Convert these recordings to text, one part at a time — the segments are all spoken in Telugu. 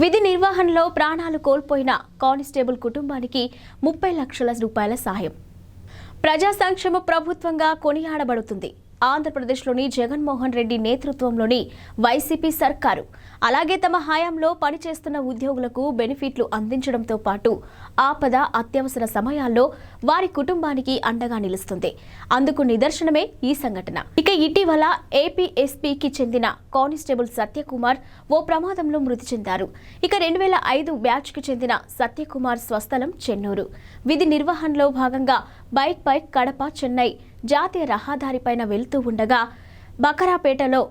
విధి నిర్వహణలో ప్రాణాలు కోల్పోయిన కానిస్టేబుల్ కుటుంబానికి ముప్పై లక్షల రూపాయల సాయం ప్రజా సంక్షేమ ప్రభుత్వంగా కొనియాడబడుతుంది. ఆంధ్రప్రదేశ్లోని జగన్మోహన్ రెడ్డి నేతృత్వంలోని వైసీపీ సర్కారు. అలాగే తమ హయాంలో పనిచేస్తున్న ఉద్యోగులకు బెనిఫిట్లు అందించడంతో పాటు ఆపద అత్యవసర సమయాల్లో వారి కుటుంబానికి అండగా నిలుస్తుంది. అందుకు నిదర్శనమే ఈ సంఘటన. ఇక ఇటీవల ఏపీ ఎస్పీకి చెందిన కానిస్టేబుల్ సత్యకుమార్ ఓ ప్రమాదంలో మృతి చెందారు. ఇక రెండు వేల ఐదు బ్యాచ్కి చెందిన సత్యకుమార్ స్వస్థలం చెన్నూరు. విధి నిర్వహణలో భాగంగా బైక్పై కడప చెన్నై జాతీయ రహదారిపైన వెళ్తూ ఉండగా బకరాపేటలో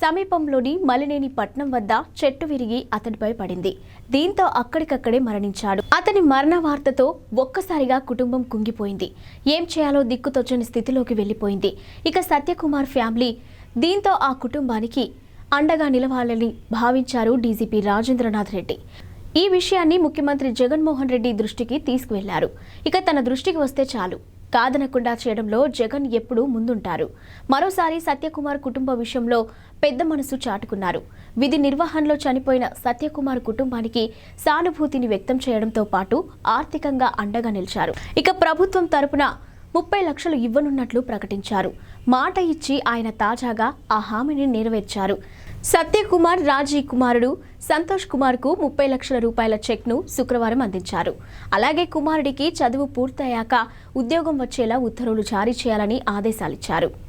సమీపంలోని మలినేని పట్నం వద్ద చెట్టు విరిగి అతడిపై పడింది. దీంతో అక్కడికక్కడే మరణించాడు. అతని మరణ వార్తతో ఒక్కసారిగా కుటుంబం కుంగిపోయింది. ఏం చేయాలో దిక్కుతోచని స్థితిలోకి వెళ్ళిపోయింది. ఇక సత్యకుమార్ ఫ్యామిలీ దీంతో ఆ కుటుంబానికి అండగా నిలవాలని భావించారు డీజీపీ రాజేంద్రనాథ్ రెడ్డి. ఈ విషయాన్ని ముఖ్యమంత్రి జగన్మోహన్ రెడ్డి దృష్టికి తీసుకువెళ్ళారు. ఇక తన దృష్టికి వస్తే చాలు. కాదనకుండా చేయడంలో జగన్ ఎప్పుడూ ముందుంటారు. మరోసారి సత్యకుమార్ కుటుంబ విషయంలో పెద్ద మనసు చాటుకున్నారు. విధి నిర్వహణలో చనిపోయిన సత్యకుమార్ కుటుంబానికి సానుభూతిని వ్యక్తం చేయడంతో పాటు ఆర్థికంగా అండగా నిలిచారు. ఇక ప్రభుత్వం తరపున ముప్పై లక్షలు ఇవ్వనున్నట్లు ప్రకటించారు. మాట ఇచ్చి ఆయన తాజాగా ఆ హామీని నెరవేర్చారు. సత్యకుమార్ రాజీ కుమారుడు సంతోష్ కుమార్కు ముప్పై లక్షల రూపాయల చెక్ను శుక్రవారం అందించారు. అలాగే కుమారుడికి చదువు పూర్తయ్యాక ఉద్యోగం వచ్చేలా ఉత్తర్వులు జారీ చేయాలని ఆదేశాలిచ్చారు.